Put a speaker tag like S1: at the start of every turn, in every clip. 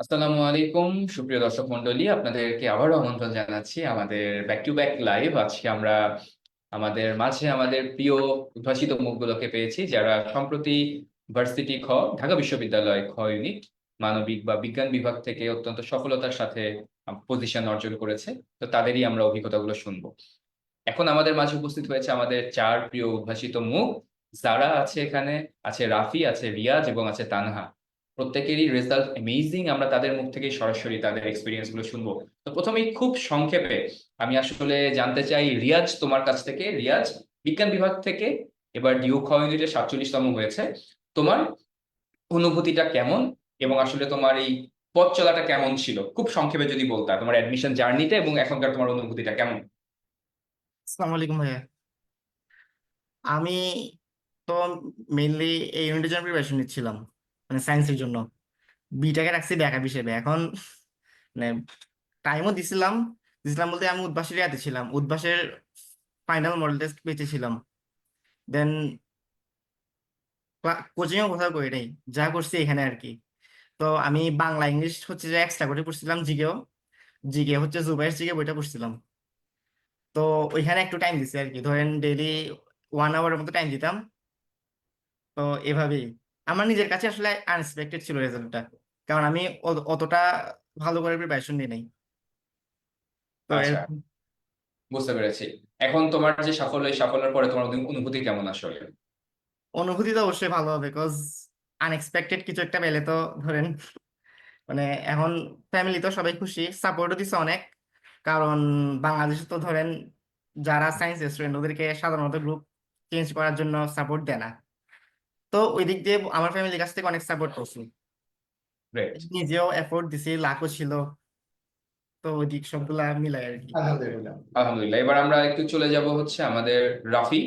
S1: আসসালামু আলাইকুম, সুপ্রিয় দর্শক মন্ডলী আপনাদেরকে আবারও আমন্ত্রণ জানাচ্ছি আমাদের ব্যাক টু ব্যাক লাইভ আজকে আমরা আমাদের মাঝে আমাদের প্রিয় উদ্ভাসিত মুখগুলোকে পেয়েছি, যারা সম্প্রতি ভার্সিটি খ ঢাকা বিশ্ববিদ্যালয় খ ইউনিট মানবিক বা বিজ্ঞান বিভাগ থেকে অত্যন্ত সফলতার সাথে পজিশন অর্জন করেছে। তো তাদেরই আমরা অভিজ্ঞতাগুলো শুনব। এখন আমাদের মাঝে উপস্থিত হয়েছে আমাদের চার প্রিয় উদ্ভাসিত মুখ। যারা আছে এখানে, আছে রাফি, আছে রিয়াজ এবং আছে তানহা। প্রত্যেকেরই রেজাল্ট অ্যামেজিং আমরা তাদের মুখ থেকে সরাসরি তাদের এক্সপিরিয়েন্সগুলো শুনব। তো প্রথমেই খুব সংক্ষেপে আমি আসলে জানতে চাই, রিয়াজ তোমার কাছ থেকে, রিয়াজ বিজ্ঞান বিভাগ থেকে, এবার ডিউ খ ইউনিটে সাতচল্লিশতম হয়েছে। তোমার অনুভূতিটা কেমন এবং আসলে তোমার এই পথ চলাটা কেমন ছিল? খুব সংক্ষেপে যদি বলতা, তোমার অ্যাডমিশন জার্নিটা এবং এখনকার তোমার অনুভূতিটা কেমন?
S2: আসসালামু আলাইকুম ভাইয়া। আমি তো মেইনলি এই ইউনিটের জন্য প্রিপারেশন নিচ্ছিলাম। মানে সায়েন্সের জন্য। বিটাকে রাখছি ব্যাকআপ হিসেবে। এখন মানে টাইমও দিছিলাম দিছিলাম বলতে আমি উদ্ভাসের ইয়াতে ছিলাম। উদ্ভাসের ফাইনাল মডেল টেস্ট পেয়েছিলাম দেন কোচিংও কোথাও করি নাই, যা করছি এখানে আর কি। তো আমি বাংলা, ইংলিশ হচ্ছে যে এক্সট্রা করে পড়ছিলাম জিকেও। জিকে হচ্ছে জুবাইর জিকে বইটা পড়ছিলাম। তো ওইখানে একটু টাইম দিছি আর কি। ধরেন ডেইলি ওয়ান আওয়ারের মতো টাইম দিতাম। তো এভাবেই। আমার নিজের কাছে আসলে আনএক্সপেক্টেড ছিল রেজাল্টটা কারণ আমি অতটা ভালো করে প্রিপারেশন নিই নাই। তো
S1: আচ্ছা। বুঝতে পেরেছি। এখন তোমার যে সাফল্য এই সাফল্যের পরে তোমার অনু- অনুভূতি কেমন আসলে?
S2: অনুভূতি তো অবশ্যই ভালো হবে বিকজ আনএক্সপেক্টেড কিছু একটা পেলে তো ধরেন মানে এখন ফ্যামিলি তো সবাই খুশি সাপোর্টও দিছে অনেক। কারণ বাংলাদেশে তো ধরেন যারা সায়েন্স স্টুডেন্ট ওদেরকে সাধারণত গ্রুপ চেঞ্জ করার জন্য সাপোর্ট দেয় না। তো ওই দিক দিয়ে আমার ফ্যামিলির কাছ থেকে অনেক সাপোর্ট করছি। নিজেও এফোর্ট দিছি লাখও ছিল। তো ওই দিক সবগুলা মিলাই আর কি।
S3: আলহামদুলিল্লাহ।
S1: আলহামদুলিল্লাহ। এবার আমরা একটু চলে যাব হচ্ছে আমাদের রাফি।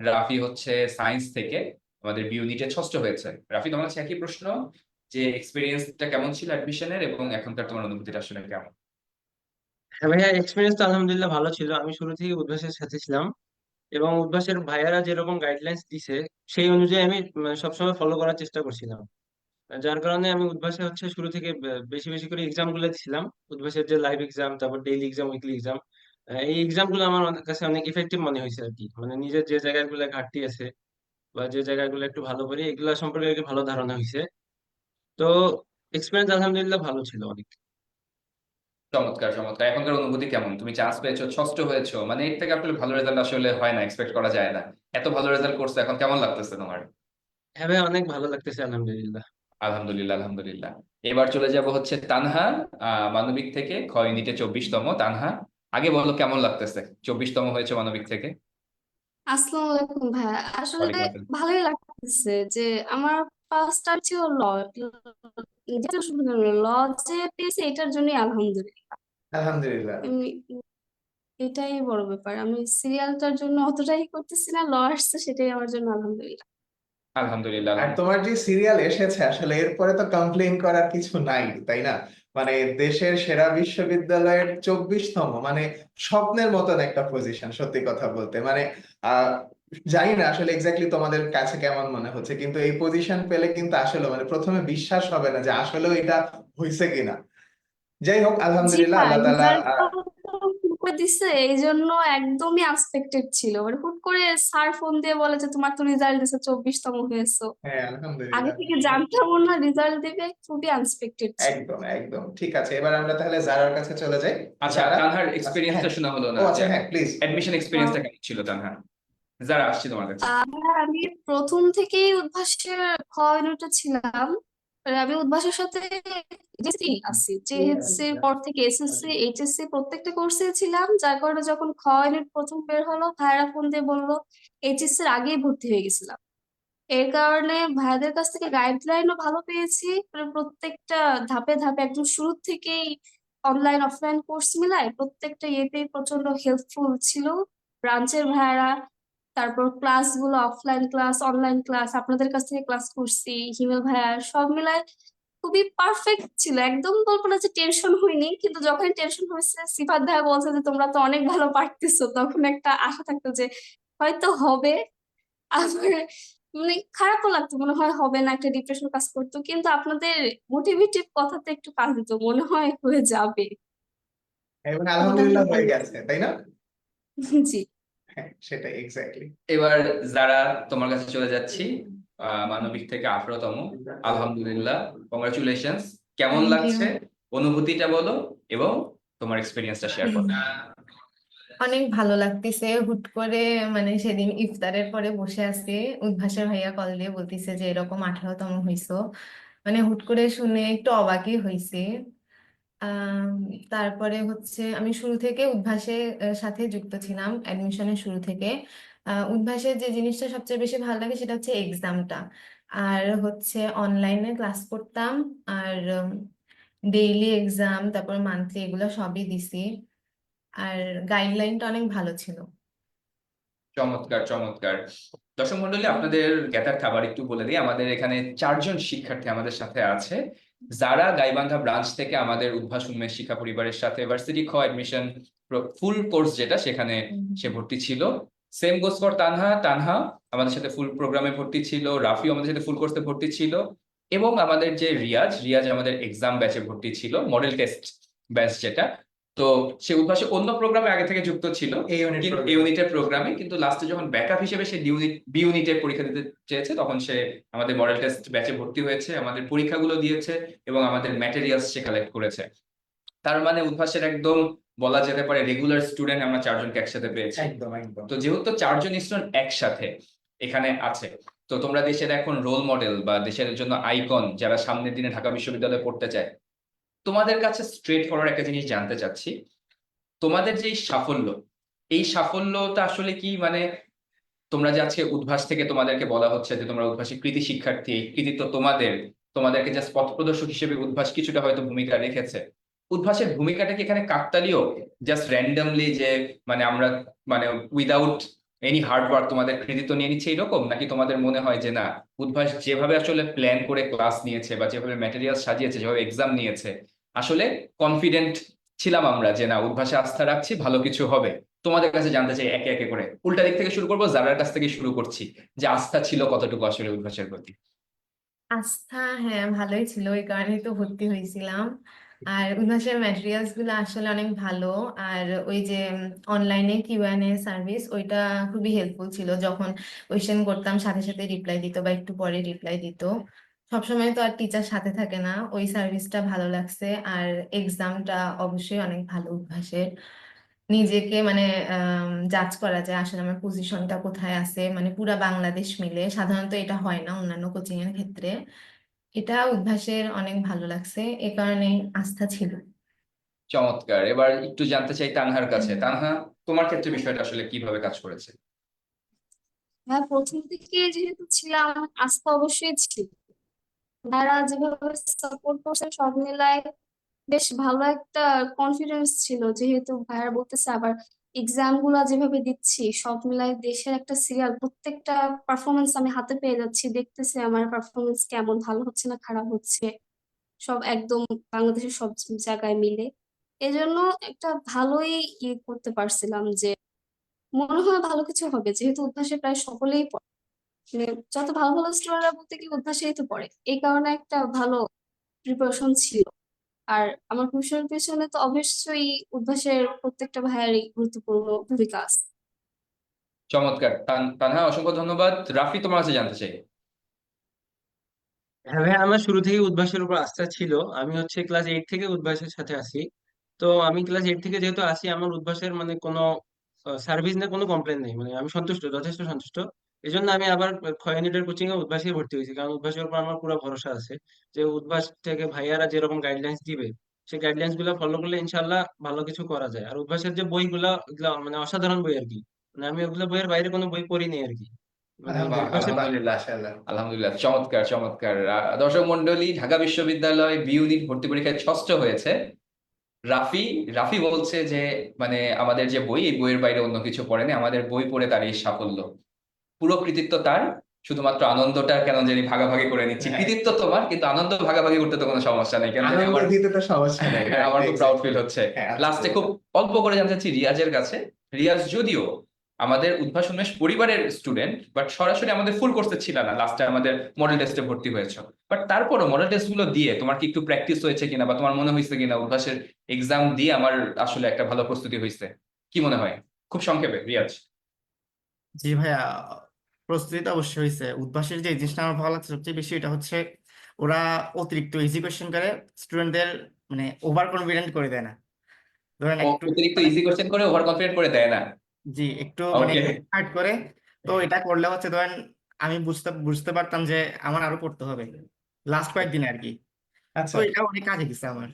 S1: রাফি হচ্ছে সায়েন্স থেকে আমাদের বি ইউনিটে ষষ্ঠ হয়েছে। রাফি তোমার কাছে একই প্রশ্ন যে এক্সপিরিয়েন্সটা কেমন ছিল অ্যাডমিশনের এবং এখনকার তোমার অনুভূতিটা আসলে কেমন?
S3: হ্যাঁ ভাইয়া এক্সপিরিয়েন্স তো আলহামদুলিল্লাহ ভালো ছিল। আমি শুরু থেকে উদ্ভাসের সাথে ছিলাম। এবং উদ্ভাসের ভাইয়ারা যেরকম গাইডলাইন্স দিছে সেই অনুযায়ী আমি মানে, সবসময় ফলো করার চেষ্টা করছিলাম। যার কারণে আমি উদ্ভাসে হচ্ছে শুরু থেকে বেশি বেশি করে এক্সামগুলো দিছিলাম। উদ্ভাসের যে লাইভ এক্সাম তারপর ডেইলি এক্সাম উইকলি এক্সাম এই এক্সামগুলো আমার কাছে অনেক ইফেক্টিভ মনে হয়েছে আর কি। মানে নিজের যে জায়গাগুলো ঘাটতি আছে বা যে জায়গাগুলো একটু ভালো করি এগুলা সম্পর্কে ভালো ধারণা হয়েছে। তো এক্সপিরিয়েন্স আলহামদুলিল্লাহ ভালো ছিল অনেক।
S1: চমৎকার চমৎকার। এখনকার অনুভূতি কেমন? তুমি চান্স পেয়েছ ষষ্ঠ হয়েছো মানে এর থেকে আসলে ভালো রেজাল্ট আসলে হয় না এক্সপেক্ট করা যায় না। এত ভালো রেজাল্ট করছ এখন কেমন লাগতেছে তোমার?
S3: হ্যাঁ ভাই অনেক ভালো লাগতেছে আলহামদুলিল্লাহ।
S1: আলহামদুলিল্লাহ আলহামদুলিল্লাহ। এবার চলে যাব হচ্ছে তানহা আহ, মানবিক থেকে খ ইউনিটে চব্বিশতম। তানহা আগে বলো কেমন লাগতেছে? চব্বিশতম হয়েছে মানবিক থেকে।
S4: আসসালামু আলাইকুম ভাইয়া আসলে ভালোই লাগতেছে যে আমার ফার্স্ট ছিল ল ল যে পেয়েছি এটার জন্যই আলহামদুলিল্লাহ।
S3: আলহামদুলিল্লাহ।
S4: এটাই বড় ব্যাপার আমি সিরিয়ালটার জন্য অতটাই করতেছি না ল আসছে সেটাই আমার জন্য আলহামদুলিল্লাহ।
S1: আলহামদুলিল্লাহ।
S5: আর তোমার যে সিরিয়াল এসেছে আসলে এরপরে তো কমপ্লেইন করার কিছু নাই তাই না? মানে দেশের সেরা বিশ্ববিদ্যালয়ের চব্বিশতম মানে স্বপ্নের মতন একটা পজিশন সত্যি কথা বলতে। মানে আহ জানি না আসলে এক্স্যাক্টলি তোমাদের কাছে কেমন মনে হচ্ছে কিন্তু এই পজিশন পেলে কিন্তু আসলে মানে প্রথমে বিশ্বাস হবে না যে আসলেও এটা হয়েছে কিনা। যাই হোক আলহামদুলিল্লাহ আল্লাহ তাআলা
S4: দিছে এই জন্য একদমই আনএক্সপেক্টেড ছিল। মানে হুট করে স্যার ফোন দিয়ে বলে যে তোমার তো রেজাল্ট দিছে চব্বিশতম হয়েছো।
S5: হ্যাঁ
S4: আগে থেকে জানতামও না রেজাল্ট দিবে খুবই আনএক্সপেক্টেড
S5: একদম একদম ঠিক আছে এবার আমরা তাহলে জারার কাছে চলে যাই।
S1: আচ্ছা তানহার এক্সপিরিয়েন্সটা শোনা হলো না
S5: আচ্ছা হ্যাঁ প্লিজ
S1: অ্যাডমিশন এক্সপিরিয়েন্সটা কেমন ছিল তানহার? যারা আসছি তোমার কাছে।
S4: আমি প্রথম থেকেই উদ্ভাসের খ ছিলাম আমি উদ্ভাসের সাথে আছি জেএসসি এর পর থেকে এসএসসি এইচএসসি প্রত্যেকটা কোর্সে ছিলাম যার কারণে যখন খ ইউনিট প্রথম বের হলো ভাইয়ারা ফোন দিয়ে বলল এইচএসসি এর আগেই ভর্তি হয়ে গেছিলাম। এর কারণে ভাইয়াদের কাছ থেকে গাইডলাইনও ভালো পেয়েছি। মানে প্রত্যেকটা ধাপে ধাপে একদম শুরু থেকেই অনলাইন অফলাইন কোর্স মিলায় প্রত্যেকটা ইয়েতেই প্রচণ্ড হেল্পফুল ছিল ব্রাঞ্চের ভাইয়ারা। তারপর ক্লাসগুলো অফলাইন ক্লাস অনলাইন ক্লাস আপনাদের কাছ থেকে ক্লাস করছি হিমেল ভাইয়া সব মিলায় খুবই পারফেক্ট ছিল। একদম বলব না যে টেনশন হয়নি কিন্তু যখন টেনশন হয়েছে সিফাত ভাইয়া বলছে যে তোমরা তো অনেক ভালো পারতেছো। তখন একটা আশা থাকতো যে হয়তো হবে। আবার মানে খারাপও লাগতো মনে হয় হবে না একটা ডিপ্রেশন কাজ করতো। কিন্তু আপনাদের মোটিভেটিভ কথাতে একটু কাজ দিত মনে হয় হয়ে যাবে।
S5: এবং আলহামদুলিল্লাহ হয়ে গেছে তাই না?
S4: জি।
S5: হ্যাঁ সেটাই এক্স্যাক্টলি
S1: এবার যারা তোমার কাছে চলে যাচ্ছি আহ, মানবিক থেকে আঠারোতম আলহামদুলিল্লাহ কংগ্রাচুলেশনস কেমন লাগছে? অনুভূতিটা বলো এবং তোমার এক্সপিরিয়েন্সটা শেয়ার করো।
S6: অনেক ভালো লাগতেছে হুট করে মানে সেদিন ইফতারের পরে বসে আছি উদ্ভাসের ভাইয়া কল দিয়ে বলতেছে যে এরকম আঠারোতম হইছো। মানে হুট করে শুনে একটু অবাকই হয়েছি তারপরে হচ্ছে আমি শুরু থেকে উদ্ভাসের সাথে যুক্ত ছিলাম অ্যাডমিশনের শুরু থেকে। আহ, উদ্ভাসের যে জিনিসটা সবচেয়ে বেশি ভালো লাগে সেটা হচ্ছে এক্সামটা আর হচ্ছে অনলাইনে ক্লাস করতাম আর ডেইলি এক্সাম তারপর মান্থলি এগুলো সবই দিছি। আর গাইডলাইনটা অনেক ভালো ছিল।
S1: চমৎকার চমৎকার। দর্শক মন্ডলী আপনাদের জ্ঞাতার্থে আবার একটু বলে দিই। আমাদের এখানে চারজন শিক্ষার্থী আমাদের সাথে আছে। যারা গাইবান্ধা ব্রাঞ্চ থেকে আমাদের উদ্ভাস উন্মেষ শিক্ষা পরিবারের সাথে ভার্সিটি খ অ্যাডমিশন ফুল কোর্স যেটা সেখানে সে ভর্তি ছিল। Same goes for Tanha. Tanha আমাদের সাথে ফুল প্রোগ্রামে ভর্তি ছিল। রাফি আমাদের সাথে ফুল কোর্সে ভর্তি ছিল। এবং আমাদের যে রিয়াজ রিয়াজ আমাদের এক্সাম ব্যাচে ভর্তি ছিল। মডেল টেস্ট ব্যাচ যেটা। তো সে উদ্ভাসে অন্য প্রোগ্রামে আগে থেকে যুক্ত ছিল।
S5: এই
S1: ইউনিটের প্রোগ্রামে কিন্তু লাস্টে যখন ব্যাকআপ হিসেবে সে ইউনিট বি ইউনিটের পরীক্ষা দিতে চেয়েছে তখন সে আমাদের মডেল টেস্ট ব্যাচে ভর্তি হয়েছে আমাদের পরীক্ষাগুলো দিয়েছে এবং আমাদের ম্যাটেরিয়ালস সে কালেক্ট করেছে। তার মানে উদ্ভাসের একদম বলা যেতে পারে রেগুলার স্টুডেন্ট আমরা চারজনকে একসাথে পেয়েছি।
S5: একদম একদম।
S1: তো যেহেতু চারজন স্টুডেন্ট একসাথে এখানে আছে তো তোমরা দেশের এখন রোল মডেল বা দেশের জন্য আইকন যারা সামনের দিনে ঢাকা বিশ্ববিদ্যালয়ে পড়তে চায় তোমাদের কাছে স্ট্রেট ফরওয়ার্ড একটা জিনিস জানতে চাচ্ছি। তোমাদের যে সাফল্য, এই সাফল্যটা আসলে কি? মানে তোমরা যে আজকে উদ্ভাস থেকে তোমাদেরকে বলা হচ্ছে যে তোমরা উদ্ভাসী কৃতি শিক্ষার্থী, কৃতিত্ব তোমাদের, তোমাদেরকে জাস্ট পথ প্রদর্শক হিসেবে উদ্ভাস কিছুটা হয়তো ভূমিকা রেখেছে। উদ্ভাসের ভূমিকাটা কি এখানে কাকতালীয়? জাস্ট র্যান্ডামলি যে মানে আমরা মানে উইদাউট এনি হার্ড ওয়ার্ক তোমাদের কৃতিত্ব নিয়ে নিচ্ছে এরকম? নাকি তোমাদের মনে হয় যে না, উদ্ভাস যেভাবে আসলে প্ল্যান করে ক্লাস নিয়েছে বা যেভাবে ম্যাটেরিয়াল সাজিয়েছে, যেভাবে এক্সাম নিয়েছে আসলে কনফিডেন্ট ছিলাম আমরা যে, না উদ্ভাসে আস্থা রাখছি, ভালো কিছু হবে। তোমাদের কাছে জানতে চাই একে একে করে। উল্টা দিক থেকে শুরু করব যারার কাছ থেকে শুরু করছি যে, আস্থা ছিল কতটুকু আসলে উদ্ভাসের প্রতি?
S6: আস্থা হ্যাঁ ভালোই ছিল। এই কারণেই তো ভর্তি হয়েছিলাম। আর উদ্ভাসের ম্যাটেরিয়ালসগুলো আসলে অনেক ভালো। আর ওই যে অনলাইনে কিউ এন এ সার্ভিস ওইটা খুবই হেল্পফুল ছিল। যখন কোয়েশ্চেন করতাম, সাথে সাথে রিপ্লাই দিত বা একটু পরে রিপ্লাই দিত। সবসময় তো আর টিচার সাথে থাকে না। ওই সার্ভিসটা ভালো লাগছে আর এক্সামটা অবশ্যই অনেক ভালো উদ্ভাসের নিজেকে মানে জাজ করা যায় আসলে আমার পজিশনটা কোথায় আছে। মানে পুরা বাংলাদেশ মিলে। সাধারণত এটা হয় না অন্যান্য কোচিং এর ক্ষেত্রে। এটা উদ্ভাসের অনেক ভালো লাগছে। এ কারণে আস্থা ছিল।
S1: চমৎকার। এবার একটু জানতে চাই তানহার কাছে। তানহা তোমার ক্ষেত্রে বিষয়টা আসলে কীভাবে কাজ করেছে?
S4: হ্যাঁ প্রথম থেকে যেহেতু ছিলাম আস্থা অবশ্যই ছিল। তারা যেভাবে সাপোর্ট করছে সব মিলায় বেশ ভালো একটা কনফিডেন্স ছিল। যেহেতু ভাইয়ারা বলতেছে আবার এক্সামগুলা যেভাবে দিচ্ছি, সব মিলায় দেশের একটা সিরিয়াল প্রত্যেকটা পারফরমেন্স আমি হাতে পেয়ে যাচ্ছি। দেখতেছি আমার পারফরমেন্স কেমন, ভালো হচ্ছে না খারাপ হচ্ছে? সব একদম বাংলাদেশের সব জায়গায় মিলে। এজন্য একটা ভালোই ইয়ে করতে পারছিলাম যে মনে হয় ভালো কিছু হবে। যেহেতু অভ্যাসে প্রায় সকলেই পড়ে মানে যত ভালো ভালো স্টুডেন্টরা বলতে কি উদ্ভাসেই তো পড়ে। এই কারণে একটা ভালো প্রিপারেশন ছিল। আর আমার প্রফেশনের পেছনে তো অবশ্যই অভ্যাসের প্রত্যেকটা ভাইয়ারই গুরুত্বপূর্ণ ভূমিকা আছে।
S1: চমৎকার। তানহা অসংখ্য ধন্যবাদ। রাফি তোমার কাছে জানতে চাই।
S3: হ্যাঁ ভাই আমার শুরু থেকে উদ্ভাসের উপর আস্থা ছিল। আমি হচ্ছে ক্লাস এইট থেকে উদ্ভাসের সাথে আছি। তো আমি ক্লাস এইট থেকে যেহেতু আছি আমার উদ্ভাসের মানে কোনো সার্ভিস নিয়ে কোনো কমপ্লেন নেই। মানে আমি সন্তুষ্ট যথেষ্ট সন্তুষ্ট। এই জন্য আমি আবার ইউনিটের কোচিং এ উদ্ভাসে ভর্তি হয়েছি। কারণ উদ্ভাসের উপর আমার পুরো ভরসা আছে যে উদ্ভাস থেকে ভাইয়ারা যেরকম গাইডলাইন্স দিবে সেই গাইডলাইন্সগুলো ফলো করলে ইনশাল্লাহ ভালো কিছু করা যায়। আর উদ্ভাসের যে বইগুলা মানে অসাধারণ বই আর কি। মানে আমি ওগুলো বইয়ের বাইরে কোনো বই পড়িনি আর কি। মানে
S5: আলহামদুলিল্লাহ
S1: চমৎকার চমৎকার। দর্শক মন্ডলী ঢাকা বিশ্ববিদ্যালয় বি ইউনিট ভর্তি পরীক্ষায় ষষ্ঠ হয়েছে। রাফি রাফি বলছে যে মানে আমাদের যে বই এই বইয়ের বাইরে অন্য কিছু পড়েনি আমাদের বই পড়ে তার এই সাফল্য। পুরো কৃতিত্ব তার শুধুমাত্র আনন্দটা কেন জানি ভাগাভাগি করে নিচ্ছি।
S5: হ্যাঁ।
S1: কৃতিত্ব তোমার কিন্তু আনন্দ ভাগাভাগি করতে তো কোনো সমস্যা নেই কেন আমার
S5: সমস্যা নেই।
S1: হ্যাঁ, আমার খুব প্রাউড ফিল হচ্ছে।
S5: হ্যাঁ,
S1: লাস্টে খুব অল্প করে জানতে চাচ্ছি রিয়াজের কাছে। রিয়াজ যদিও আমাদের উদ্ভাস উন্মেষ পরিবারের স্টুডেন্ট বাট সরাসরি আমাদের ফুল কোর্সে ছিল না। লাস্টে আমাদের মডেল টেস্টে ভর্তি হয়েছে। বাট তারপরও মডেল টেস্টগুলো দিয়ে তোমার কি একটু প্র্যাকটিস হয়েছে কিনা বা তোমার মনে হয়েছে কিনা? উদ্ভাসের এক্সাম দিয়ে আমার আসলে একটা ভালো প্রস্তুতি হয়েছে। কি মনে হয়? খুব সংক্ষেপে রিয়াজ।
S2: জি ভাইয়া প্রস্তুতি তো অবশ্যই হয়েছে উদ্ভাসের যে জিনিসটা আমার ভালো লাগছে সবচেয়ে বেশি এটা হচ্ছে ওরা অতিরিক্ত ইজি কোয়েশ্চেন করে স্টুডেন্টদের মানে ওভার কনফিডেন্ট করে দেয় না। ধরেন একটু
S1: অতিরিক্ত ইজি কোশ্চেন করে ওভার কনফিডেন্ট করে দেয় না?
S2: জি একটু মানে. হার্ড করে। তো এটা করলে হচ্ছে ধরেন আমি বুঝতে বুঝতে পারতাম যে আমার আরও পড়তে হবে লাস্ট কয়েকদিনে আর কি।
S5: আচ্ছা।
S2: তো এটা অনেক কাজে গেছে আমার।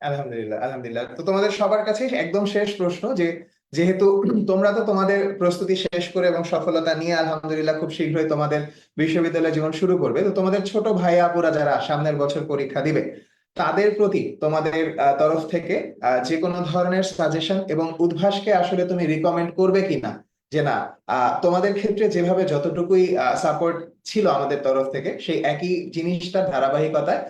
S5: আলহামদুলিল্লাহ আলহামদুলিল্লাহ। তো তোমাদের সবার কাছে একদম শেষ প্রশ্ন যে যেহেতু তোমরা তো তোমাদের প্রস্তুতি শেষ করে এবং সফলতা নিয়ে আলহামদুলিল্লাহ খুব শীঘ্রই তোমাদের বিশ্ববিদ্যালয় জীবন শুরু করবে। তো তোমাদের ছোট ভাই আপুরা যারা সামনের বছর পরীক্ষা দিবে, তাদের প্রতি তোমাদের তরফ থেকে যে কোনো ধরনের সাজেশন এবং উদ্ভাসকে আসলে তুমি রিকমেন্ড করবে কিনা, যে না তোমাদের ক্ষেত্রে যেভাবে যতটুকুই সাপোর্ট ছিল আমাদের তরফ থেকে, সেই একই জিনিসটার ধারাবাহিকতায়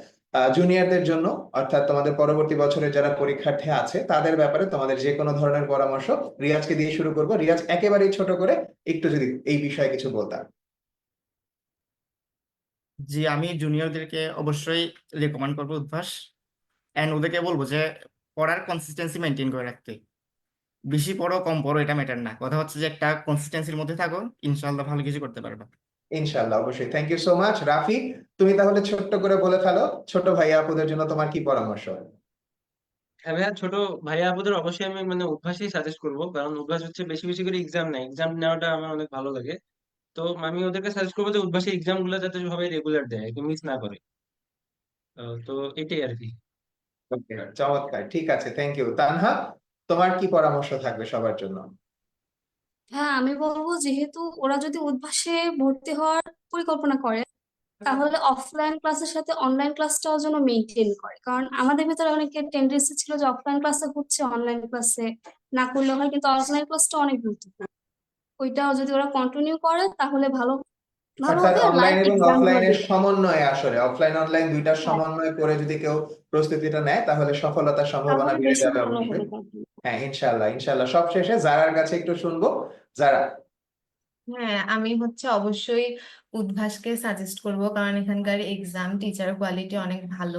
S5: জুনিয়রদের জন্য, অর্থাৎ তোমাদের পরবর্তী বছরের যারা পরীক্ষার্থী আছে, তাদের ব্যাপারে তোমাদের যে কোনো ধরনের পরামর্শ রিয়াজকে দিয়ে শুরু করব। রিয়াজ একেবারেই ছোট করে একটু যদি এই বিষয়ে কিছু বলতাম
S2: জি, আমি জুনিয়রদেরকে অবশ্যই রেকমেন্ড করব উদ্ভাস। এন্ড ওদেরকে বলব যে, পড়ার কনসিস্টেন্সি মেনটেন করে রাখতে। বেশি পড়ো, কম পড়ো, এটা ম্যাটার না। কথা হচ্ছে যে, একটা কনসিস্টেন্সির মধ্যে থাকো ইনশাল্লাহ ভালো কিছু করতে পারবে।
S5: ইনশাল্লাহ অবশ্যই। Thank you so much Rafi. তুমি তাহলে ছোট্ট করে বলে ফেলো ছোট ভাইয়া আপুদের জন্য তোমার কি পরামর্শ?
S3: হ্যাঁ ভাইয়া ছোট ভাইয়া আপুদের অবশ্যই আমি মানে অভ্যাসই সাজেস্ট করব কারণ অভ্যাস হচ্ছে বেশি বেশি করে এক্সাম নেয়। এক্সাম নেওয়াটা আমার অনেক ভালো লাগে। তো আমি ওদেরকে সাজেস্ট করব যে উদ্ভাসের এক্সামগুলো যাতে সবাই রেগুলার দেয় মিস না করে। তো এটাই আর কি।
S5: চমৎকার ঠিক আছে থ্যাংক ইউ তানহা তোমার কি পরামর্শ থাকবে সবার জন্য?
S4: হ্যাঁ আমি বলব যেহেতু ওরা যদি উদ্ভাসে ভর্তি হওয়ার পরিকল্পনা করে তাহলে অফলাইন ক্লাসের সাথে অনলাইন ক্লাসটাও যেন মেনটেন করে। কারণ আমাদের ভিতরে অনেকের টেন্ডেন্সি ছিল যে অফলাইন ক্লাসে হচ্ছে অনলাইন ক্লাসে না করলে হয় কিন্তু অনলাইন ক্লাসটা অনেক গুরুত্বপূর্ণ। ওইটাও যদি ওরা কন্টিনিউ করে তাহলে ভালো ভালো হবে
S5: অনলাইন এবং অফলাইনের সমন্বয়ে আসলে অফলাইন অনলাইন দুইটার সমন্বয় করে যদি কেউ প্রস্তুতিটা নেয় তাহলে সফলতার সম্ভাবনা বেড়ে যাবে অবশ্যই। হ্যাঁ ইনশাল্লাহ ইনশাল্লাহ সব শেষে জারার কাছে একটু শুনব। যারা?
S6: হ্যাঁ আমি হচ্ছে অবশ্যই উদ্ভাসকে সাজেস্ট করব কারণ এখানকার এক্সাম টিচার কোয়ালিটি অনেক ভালো।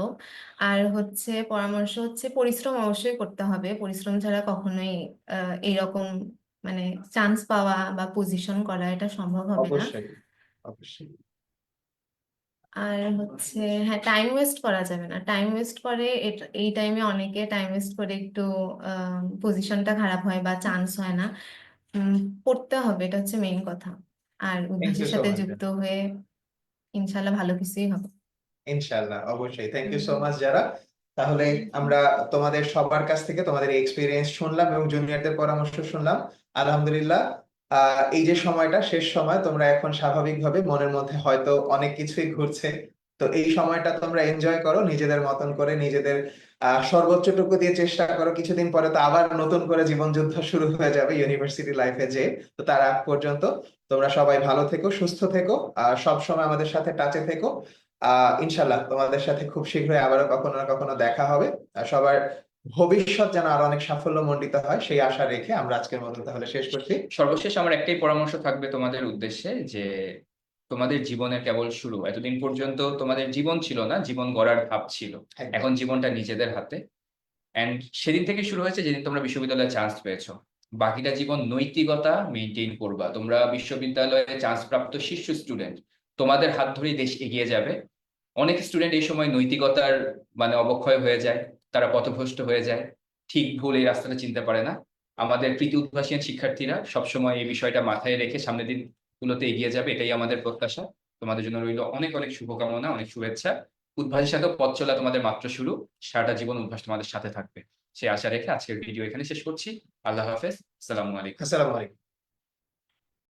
S6: আর হচ্ছে পরামর্শ হচ্ছে পরিশ্রম অবশ্যই করতে হবে। পরিশ্রম ছাড়া কখনোই আহ, এইরকম মানে চান্স পাওয়া বা পজিশন করা এটা সম্ভব হবে না।
S5: অবশ্যই অবশ্যই।
S6: আর হচ্ছে হ্যাঁ টাইম ওয়েস্ট করা যাবে না। টাইম ওয়েস্ট করে এই টাইমে অনেকে টাইম ওয়েস্ট করে একটু পজিশনটা খারাপ হয় বা চান্স হয় না। পড়তে হবে এটা হচ্ছে মেইন কথা। আর
S5: সো
S6: সাথে যুক্ত হয়ে ইনশাল্লাহ ভালো কিছুই হবে।
S5: ইনশাল্লাহ অবশ্যই। থ্যাংক ইউ সো মাচ যারা তাহলে আমরা তোমাদের সবার কাছ থেকে তোমাদের এক্সপিরিয়েন্স শুনলাম এবং জুনিয়রদের পরামর্শ শুনলাম। আলহামদুলিল্লাহ। এই যে সময়টা শেষ সময় তোমরা এখন স্বাভাবিকভাবে মনের মধ্যে হয়তো অনেক কিছুই ঘুরছে। তো এই সময়টা তোমরা এনজয় করো নিজেদের মতন করে নিজেদের সর্বোচ্চটুকু দিয়ে চেষ্টা করো। কিছুদিন পরে তো আবার নতুন করে জীবন যুদ্ধ শুরু হয়ে যাবে ইউনিভার্সিটি লাইফে যে। তো তার আগ পর্যন্ত তোমরা সবাই ভালো থেকো, সুস্থ থেকো, আর সবসময় আমাদের সাথে টাচে থেকো। আহ ইনশাল্লাহ তোমাদের সাথে খুব শীঘ্রই আবারও কখনো না কখনো দেখা হবে। আর সবার ভবিষ্যৎ যেন আরও অনেক সাফল্যমণ্ডিত হয়, সেই আশা রেখে আমরা আজকের মতো তাহলে শেষ করছি।
S1: সর্বশেষ আমার একটাই পরামর্শ থাকবে তোমাদের উদ্দেশ্যে যে তোমাদের জীবনের কেবল শুরু। এতদিন পর্যন্ত তোমাদের জীবন ছিল না জীবন গড়ার ভাব ছিল। এখন জীবনটা নিজেদের হাতে। এন্ড সেদিন থেকে শুরু হয়েছে যেদিন তোমরা বিশ্ববিদ্যালয়ে চান্স পেয়েছ। বাকিটা জীবন নৈতিকতা মেনটেন করবা। তোমরা বিশ্ববিদ্যালয়ে চান্স প্রাপ্ত শীর্ষ স্টুডেন্ট তোমাদের হাত ধরেই দেশ এগিয়ে যাবে। অনেক স্টুডেন্ট এই সময় নৈতিকতার মানে অবক্ষয় হয়ে যায়। তারা পথভ্রষ্ট হয়ে যায়। ঠিক ভুল এই রাস্তাটা চিনতে পারে না। আমাদের প্রীতি উদ্ভাসীন শিক্ষার্থীরা সবসময় এই বিষয়টা মাথায় রেখে সামনের দিনগুলোতে এগিয়ে যাবে, এটাই আমাদের প্রত্যাশা। তোমাদের জন্য রইল অনেক অনেক শুভকামনা, অনেক শুভেচ্ছা। উদ্ভাসের সাথে পথ চলা তোমাদের মাত্র শুরু। সারাটা জীবন উদ্ভাস তোমাদের সাথে থাকবে। সে আশা রেখে আজকের ভিডিও এখানে শেষ করছি। আল্লাহ হাফেজ। আসসালামু আলাইকুম।
S5: আসসালামু আলাইকুম।